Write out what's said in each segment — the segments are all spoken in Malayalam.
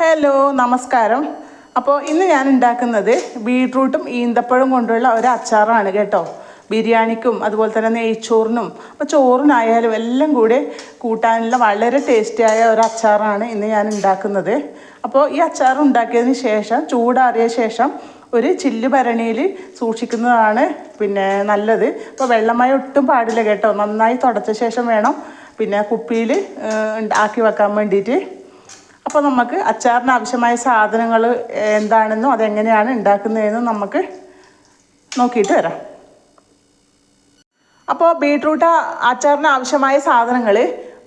ഹലോ നമസ്കാരം. അപ്പോൾ ഇന്ന് ഞാൻ ഉണ്ടാക്കുന്നത് ബീട്രൂട്ടും ഈന്തപ്പഴം കൊണ്ടുള്ള ഒരു അച്ചാറാണ് കേട്ടോ. ബിരിയാണിക്കും അതുപോലെ തന്നെ നെയ്ച്ചോറിനും അപ്പോൾ ചോറിനായാലും എല്ലാം കൂടെ കൂട്ടാനുള്ള വളരെ ടേസ്റ്റിയായ ഒരു അച്ചാറാണ് ഇന്ന് ഞാൻ ഉണ്ടാക്കുന്നത്. അപ്പോൾ ഈ അച്ചാർ ഉണ്ടാക്കിയതിന് ശേഷം ചൂടാറിയ ശേഷം ഒരു ചില്ല് ഭരണിയിൽ സൂക്ഷിക്കുന്നതാണ് പിന്നെ നല്ലത്. അപ്പോൾ വെള്ളമായി ഒട്ടും പാടില്ല കേട്ടോ. നന്നായി തുടച്ച ശേഷം വേണം പിന്നെ കുപ്പിയിൽ ആക്കി വെക്കാൻ വേണ്ടിയിട്ട്. അപ്പോൾ നമുക്ക് അച്ചാറിന് ആവശ്യമായ സാധനങ്ങൾ എന്താണെന്നും അതെങ്ങനെയാണ് ഉണ്ടാക്കുന്നതെന്നും നമുക്ക് നോക്കിയിട്ട് വരാം. അപ്പോൾ ബീട്രൂട്ട് അച്ചാറിന് ആവശ്യമായ സാധനങ്ങൾ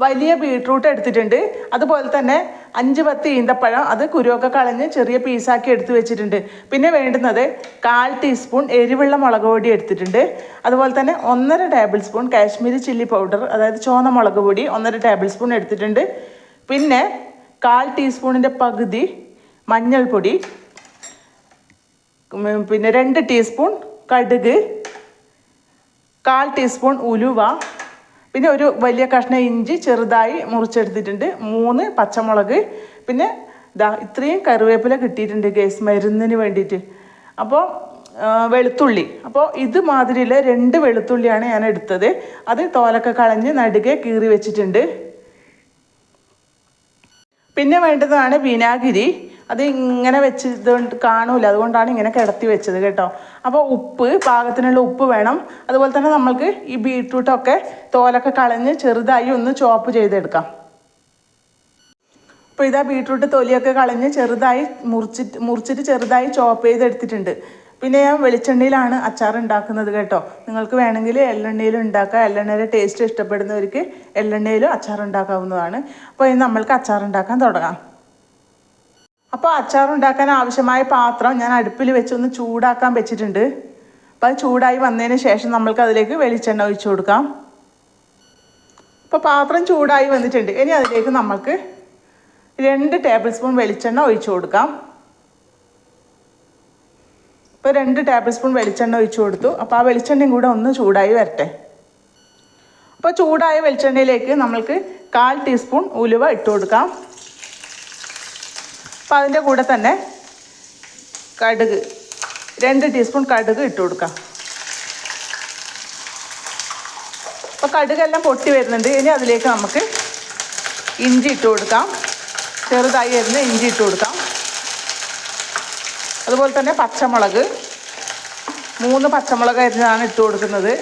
വലിയ ബീട്രൂട്ട് എടുത്തിട്ടുണ്ട്. അതുപോലെ തന്നെ അഞ്ച് പത്ത് ഈന്തപ്പഴം അത് കുരുവൊക്കെ കളഞ്ഞ് ചെറിയ പീസാക്കി എടുത്തു വെച്ചിട്ടുണ്ട്. പിന്നെ വേണ്ടുന്നത് കാൽ ടീസ്പൂൺ എരിവുള്ള മുളക് പൊടി എടുത്തിട്ടുണ്ട്. അതുപോലെ തന്നെ ഒന്നര tablespoon Kashmiri chilli powder അതായത് ചുവന്ന മുളക് പൊടി ഒന്നര ടേബിൾ സ്പൂൺ എടുത്തിട്ടുണ്ട്. പിന്നെ കാൽ ടീസ്പൂണിന്റെ പകുതി മഞ്ഞൾപ്പൊടി പിന്നെ രണ്ട് ടീസ്പൂൺ കടുക് കാൽ ടീസ്പൂൺ ഉലുവ പിന്നെ ഒരു വലിയ കഷ്ണം ഇഞ്ചി ചെറുതായി മുറിച്ചെടുത്തിട്ടുണ്ട്. മൂന്ന് പച്ചമുളക്. പിന്നെ ഇതാ ഇത്രയും കറിവേപ്പില കിട്ടിയിട്ടുണ്ട് ഗേസ് മരുന്നിന് വേണ്ടിയിട്ട്. അപ്പോൾ വെളുത്തുള്ളി. അപ്പോൾ ഇത് മാതിരിയുള്ള രണ്ട് വെളുത്തുള്ളിയാണ് ഞാൻ എടുത്തത്. അത് തോലൊക്കെ കളഞ്ഞ് നടുകെ കീറി വെച്ചിട്ടുണ്ട്. പിന്നെ വേണ്ടതാണ് വിനാഗിരി. അത് ഇങ്ങനെ വെച്ചതുകൊണ്ട് കാണൂല. അതുകൊണ്ടാണ് ഇങ്ങനെ കിടത്തി വെച്ചത് കേട്ടോ. അപ്പോൾ ഉപ്പ് പാകത്തിനുള്ള ഉപ്പ് വേണം. അതുപോലെ തന്നെ നമ്മൾക്ക് ഈ ബീട്രൂട്ടൊക്കെ തോലൊക്കെ കളഞ്ഞ് ചെറുതായി ഒന്ന് ചോപ്പ് ചെയ്തെടുക്കാം. അപ്പോൾ ഇതാ ബീട്രൂട്ട് തൊലിയൊക്കെ കളഞ്ഞ് ചെറുതായി മുറിച്ചിട്ട് മുറിച്ചിട്ട് ചെറുതായി ചോപ്പ് ചെയ്തെടുത്തിട്ടുണ്ട്. പിന്നെ ഞാൻ വെളിച്ചെണ്ണയിലാണ് അച്ചാർ ഉണ്ടാക്കുന്നത് കേട്ടോ. നിങ്ങൾക്ക് വേണമെങ്കിൽ എള്ളെണ്ണയിലും ഉണ്ടാക്കാം. എള്ളെണ്ണയുടെ ടേസ്റ്റ് ഇഷ്ടപ്പെടുന്നവർക്ക് എള്ളെണ്ണയിലും അച്ചാർ ഉണ്ടാക്കാവുന്നതാണ് അപ്പോൾ ഇനി നമ്മൾക്ക് അച്ചാർ ഉണ്ടാക്കാൻ തുടങ്ങാം. അപ്പോൾ അച്ചാർ ഉണ്ടാക്കാൻ ആവശ്യമായ പാത്രം ഞാൻ അടുപ്പിൽ വെച്ച് ഒന്ന് ചൂടാക്കാൻ വെച്ചിട്ടുണ്ട്. അപ്പോൾ അത് ചൂടായി വന്നതിന് ശേഷം നമ്മൾക്ക് അതിലേക്ക് വെളിച്ചെണ്ണ ഒഴിച്ചു കൊടുക്കാം. അപ്പോൾ പാത്രം ചൂടായി വന്നിട്ടുണ്ട്. ഇനി അതിലേക്ക് നമ്മൾക്ക് രണ്ട് ടേബിൾ സ്പൂൺ വെളിച്ചെണ്ണ ഒഴിച്ചു കൊടുക്കാം. ഇപ്പോൾ രണ്ട് ടേബിൾ സ്പൂൺ വെളിച്ചെണ്ണ ഒഴിച്ചു കൊടുത്തു. അപ്പോൾ ആ വെളിച്ചെണ്ണയും കൂടെ ഒന്ന് ചൂടായി വരട്ടെ. അപ്പോൾ ചൂടായ വെളിച്ചെണ്ണയിലേക്ക് നമ്മൾക്ക് കാൽ ടീസ്പൂൺ ഉലുവ ഇട്ട് കൊടുക്കാം. അപ്പോൾ അതിന്റെ കൂടെ തന്നെ കടുക് രണ്ട് ടീസ്പൂൺ കടുക് ഇട്ട് കൊടുക്കാം. അപ്പോൾ കടുകെല്ലാം പൊട്ടി വരുന്നുണ്ട്. ഇനി അതിലേക്ക് നമുക്ക് ഇഞ്ചി ഇട്ട് കൊടുക്കാം. ചെറുതായി വരുന്ന ഇഞ്ചി ഇട്ട് കൊടുക്കാം. അതുപോലെ തന്നെ പച്ചമുളക്. മൂന്ന് പച്ചമുളക് അരിഞ്ഞതാണ് ഇട്ട് കൊടുക്കുന്നത്.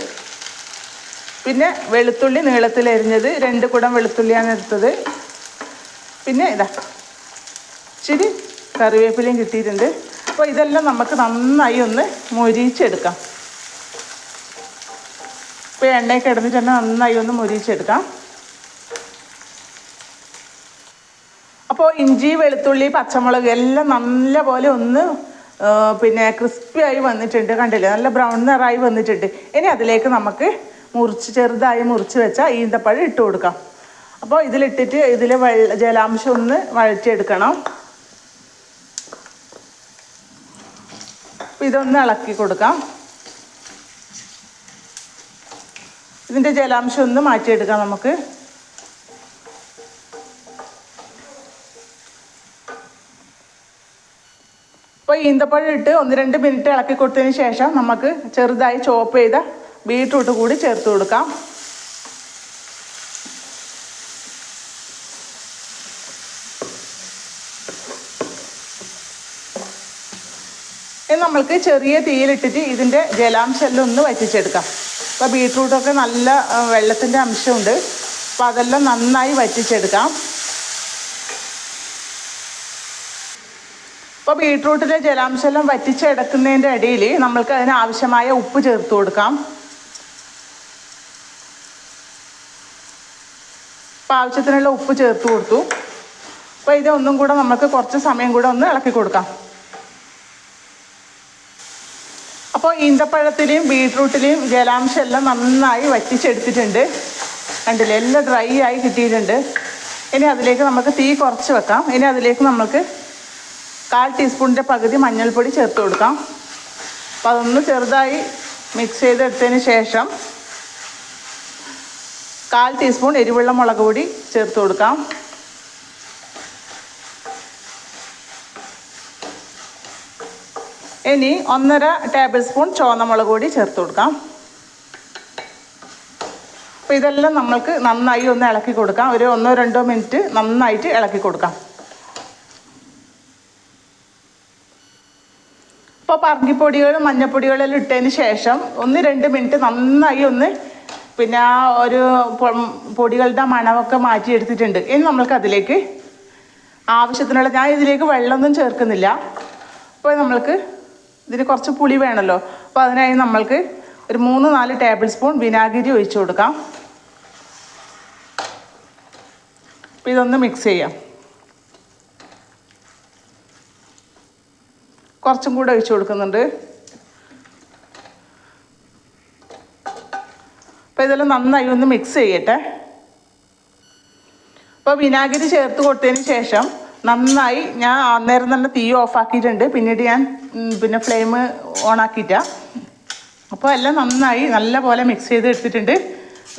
പിന്നെ വെളുത്തുള്ളി നീളത്തിൽ അരിഞ്ഞത് രണ്ട് കുടം വെളുത്തുള്ളിയാണ് എടുത്തത്. പിന്നെ ഇതാ ഇച്ചിരി കറിവേപ്പിലയും കിട്ടിയിട്ടുണ്ട്. അപ്പോൾ ഇതെല്ലാം നമുക്ക് നന്നായി ഒന്ന് മൊരിച്ചെടുക്കാം ഇപ്പോൾ എണ്ണയൊക്കെ കിടന്നിട്ട് തന്നെ നന്നായി ഒന്ന് മൊരിച്ചെടുക്കാം അപ്പോൾ ഇഞ്ചി വെളുത്തുള്ളി പച്ചമുളക് എല്ലാം നല്ല പോലെ ഒന്ന് പിന്നെ ക്രിസ്പി ആയി വന്നിട്ടുണ്ട് കണ്ടില്ലേ? നല്ല ബ്രൗൺ നിറായി വന്നിട്ടുണ്ട്. ഇനി അതിലേക്ക് നമുക്ക് മുറിച്ച് ചെറുതായി മുറിച്ച് വെച്ച ഈന്തപ്പഴം ഇട്ട് കൊടുക്കാം. അപ്പോൾ ഇതിലിട്ടിട്ട് ഇതിലെ വെള്ള ജലാംശം ഒന്ന് വഴറ്റിയെടുക്കണം. ഇതൊന്ന് ഇളക്കി കൊടുക്കാം. ഇതിന്റെ ജലാംശം ഒന്ന് മാറ്റിയെടുക്കാം നമുക്ക്. അപ്പോൾ ഈന്തപ്പഴം ഇട്ട് ഒന്ന് രണ്ട് മിനിറ്റ് ഇളക്കി കൊടുത്തതിന് ശേഷം നമുക്ക് ചെറുതായി ചോപ്പ് ചെയ്ത ബീട്രൂട്ട് കൂടി ചേർത്ത് കൊടുക്കാം. ഇനി നമ്മൾക്ക് ചെറിയ തീയിലിട്ടിട്ട് ഇതിന്റെ ജലാംശം എല്ലാം ഒന്ന് വറ്റിച്ചെടുക്കാം. അപ്പോൾ ബീട്രൂട്ടൊക്കെ നല്ല വെള്ളത്തിന്റെ അംശമുണ്ട് അപ്പോൾ അതെല്ലാം നന്നായി വറ്റിച്ചെടുക്കാം. അപ്പോൾ ബീട്രൂട്ടിലെ ജലാംശം വറ്റിച്ചെടുക്കുന്നതിന്റെ ഇടയിൽ നമ്മൾക്ക് അതിന് ആവശ്യമായ ഉപ്പ് ചേർത്ത് കൊടുക്കാം. അപ്പോൾ ആവശ്യത്തിനുള്ള ഉപ്പ് ചേർത്ത് കൊടുത്തു. അപ്പോൾ ഇത് ഒന്നും കൂടെ നമുക്ക് കുറച്ച് സമയം കൂടെ ഒന്ന് ഇളക്കി കൊടുക്കാം. അപ്പോൾ ഈന്തപ്പഴത്തിലെയും ബീട്രൂട്ടിലെയും ജലാംശം എല്ലാം നന്നായി വറ്റിച്ചെടുത്തിട്ടുണ്ട്. കണ്ടില്ലേ? എല്ലാം ഡ്രൈ ആയി കിട്ടിയിട്ടുണ്ട്. ഇനി അതിലേക്ക് നമുക്ക് തീ കുറച്ച് വെക്കാം. ഇനി അതിലേക്ക് നമുക്ക് കാൽ ടീസ്പൂണിന്റെ പകുതി മഞ്ഞൾപ്പൊടി ചേർത്ത് കൊടുക്കാം. അപ്പോൾ അതൊന്ന് ചെറുതായി മിക്സ് ചെയ്തെടുത്തതിന് ശേഷം കാൽ ടീസ്പൂൺ എരിവെള്ള മുളക് പൊടി ചേർത്ത് കൊടുക്കാം. ഇനി ഒന്നര ടേബിൾ സ്പൂൺ ചുവന്ന മുളക് പൊടി ചേർത്ത് കൊടുക്കാം. അപ്പോൾ ഇതെല്ലാം നമ്മൾക്ക് നന്നായി ഒന്ന് ഇളക്കി കൊടുക്കാം. ഒരു ഒന്നോ രണ്ടോ മിനിറ്റ് നന്നായിട്ട് ഇളക്കി കൊടുക്കാം. ഇപ്പോൾ പറങ്കിപ്പൊടികളും മഞ്ഞപ്പൊടികളെല്ലാം ഇട്ടതിന് ശേഷം ഒന്ന് രണ്ട് മിനിറ്റ് നന്നായി ഒന്ന് പിന്നെ ആ ഒരു പൊടികളുടെ മണമൊക്കെ മാറ്റിയെടുത്തിട്ടുണ്ട്. ഇനി നമ്മൾക്ക് അതിലേക്ക് ആവശ്യത്തിനുള്ള ഞാൻ ഇതിലേക്ക് വെള്ളമൊന്നും ചേർക്കുന്നില്ല. അപ്പോൾ നമ്മൾക്ക് ഇതിന് കുറച്ച് പുളി വേണമല്ലോ അപ്പോൾ അതിനായി നമ്മൾക്ക് ഒരു മൂന്ന് നാല് ടേബിൾ സ്പൂൺ വിനാഗിരി ഒഴിച്ചു കൊടുക്കാം. അപ്പോൾ ഇതൊന്ന് മിക്സ് ചെയ്യാം. കുറച്ചും കൂടെ ഒഴിച്ചു കൊടുക്കുന്നുണ്ട്. അപ്പോൾ ഇതെല്ലാം നന്നായി ഒന്ന് മിക്സ് ചെയ്യട്ടെ. അപ്പോൾ വിനാഗിരി ചേർത്ത് കൊടുത്തതിന് ശേഷം നന്നായി ഞാൻ അന്നേരം തന്നെ തീ ഓഫാക്കിയിട്ടുണ്ട് പിന്നീട് ഞാൻ പിന്നെ ഫ്ലെയിം ഓൺ ആക്കിയിട്ട. അപ്പോൾ എല്ലാം നന്നായി നല്ല പോലെ മിക്സ് ചെയ്ത് എടുത്തിട്ടുണ്ട്.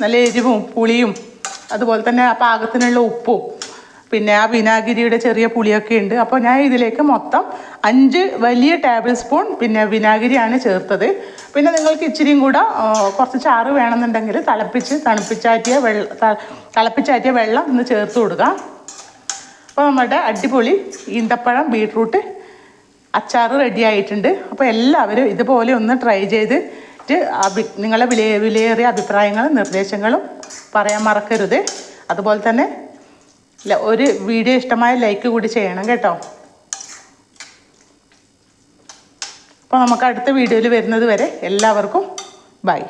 നല്ല എരിവും പുളിയും അതുപോലെ തന്നെ ആ പാകത്തിനുള്ള ഉപ്പും. പിന്നെ ആ വിനാഗിരിയുടെ ചെറിയ പുളിയൊക്കെ ഉണ്ട്. അപ്പോൾ ഞാൻ ഇതിലേക്ക് മൊത്തം അഞ്ച് വലിയ ടേബിൾ സ്പൂൺ പിന്നെ വിനാഗിരിയാണ് ചേർത്തത്. പിന്നെ നിങ്ങൾക്ക് ഇച്ചിരിയും കൂടെ കുറച്ച് ചാറ് വേണമെന്നുണ്ടെങ്കിൽ തിളപ്പിച്ച് തണുപ്പിച്ചാറ്റിയ വെള്ളം തിളപ്പിച്ചാറ്റിയ വെള്ളം ഒന്ന് ചേർത്ത് കൊടുക്കുക അപ്പോൾ നമ്മുടെ അടിപൊളി ഈന്തപ്പഴം ബീട്രൂട്ട് അച്ചാർ റെഡി ആയിട്ടുണ്ട്. അപ്പോൾ എല്ലാവരും ഇതുപോലെ ഒന്ന് ട്രൈ ചെയ്ത് അഭി നിങ്ങളെ വിലയെ വിലയേറിയ അഭിപ്രായങ്ങളും നിർദ്ദേശങ്ങളും പറയാൻ മറക്കരുത്. അതുപോലെ തന്നെ ഒരു വീഡിയോ ഇഷ്ടമായ ലൈക്ക് കൂടി ചെയ്യണം കേട്ടോ. അപ്പോൾ നമുക്ക് അടുത്ത വീഡിയോയിൽ വരുന്നത് വരെ എല്ലാവർക്കും ബൈ